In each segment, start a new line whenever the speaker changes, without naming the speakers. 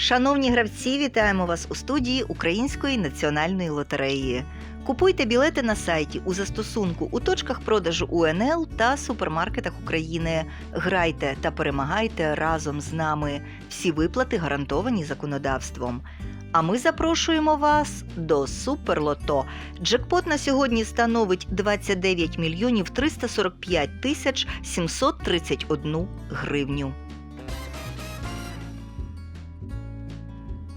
Шановні гравці, вітаємо вас у студії Української національної лотереї. Купуйте білети на сайті у застосунку у точках продажу УНЛ та супермаркетах України. Грайте та перемагайте разом з нами. Всі виплати гарантовані законодавством. А ми запрошуємо вас до Суперлото. Джекпот на сьогодні становить 29 мільйонів 345 тисяч 731 гривню.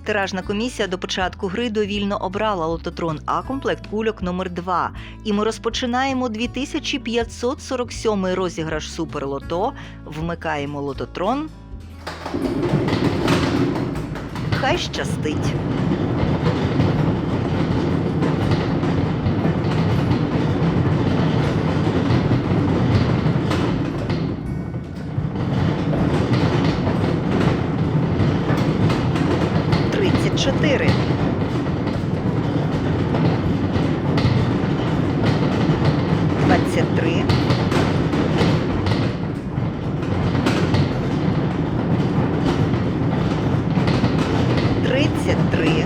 Тиражна комісія до початку гри довільно обрала лототрон А комплект кульок номер 2 І ми розпочинаємо 2547 розіграш Суперлото. Вмикаємо лототрон. Хай щастить. Тридцять чотири. Двадцять три. Тридцять три.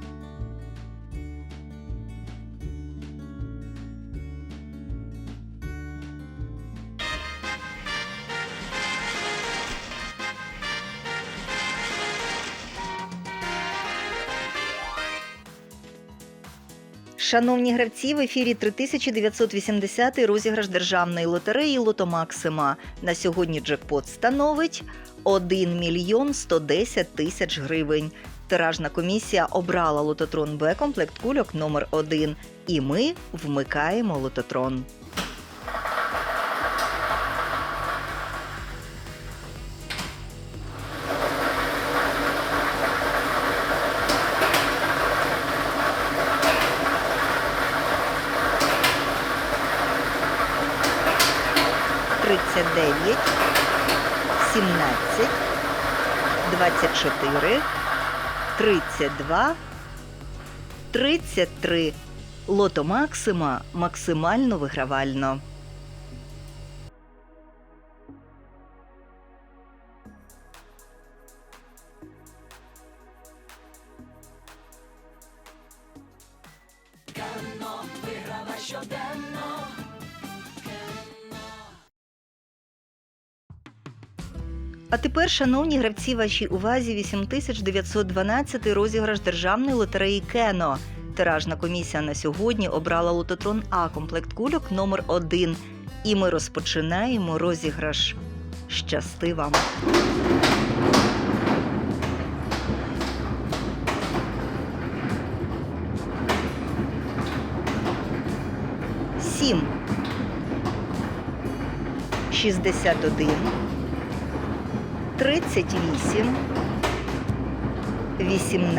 Шановні гравці, в ефірі 3980 розіграш державної лотереї Лотомаксима. На сьогодні джекпот становить 1 мільйон 110 тисяч гривень. Тиражна комісія обрала лототрон Б комплект кульок номер 1 І ми вмикаємо лототрон. Тридцять дев'ять, сімнадцять, двадцять чотири, тридцять два, тридцять три. Лото Максима максимально вигравально. А тепер, шановні гравці, вашій увазі 8912 розіграш державної лотереї Кено. Тиражна комісія на сьогодні обрала лототрон А комплект кульок номер 1 І ми розпочинаємо розіграш. Щасти вам! Сім. Шістдесят один. 38, 18,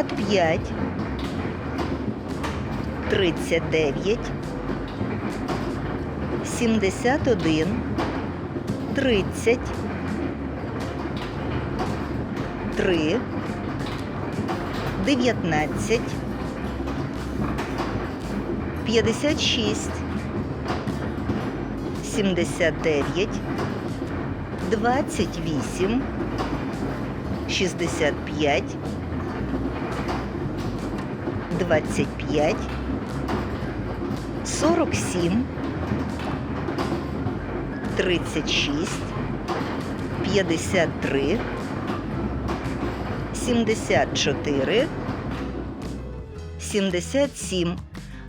55, 39, 71, 30, 3, 19, 56, 79, 28, 65, 25, 47, 36, 53, 74, 77.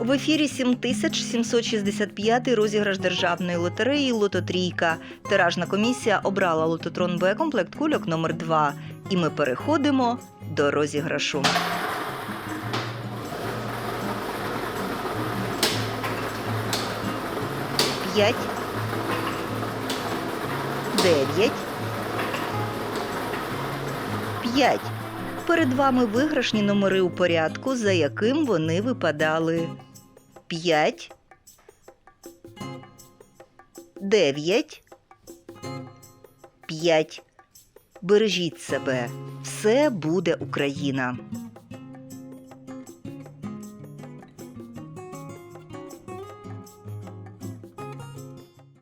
В ефірі 7765 розіграш державної лотереї Лототрійка. Тиражна комісія обрала лототрон Б комплект кульок номер 2 І ми переходимо до розіграшу. П'ять. Дев'ять. П'ять. Перед вами виграшні номери у порядку, за яким вони випадали. 5, 9, 5. Бережіть себе. Все буде Україна.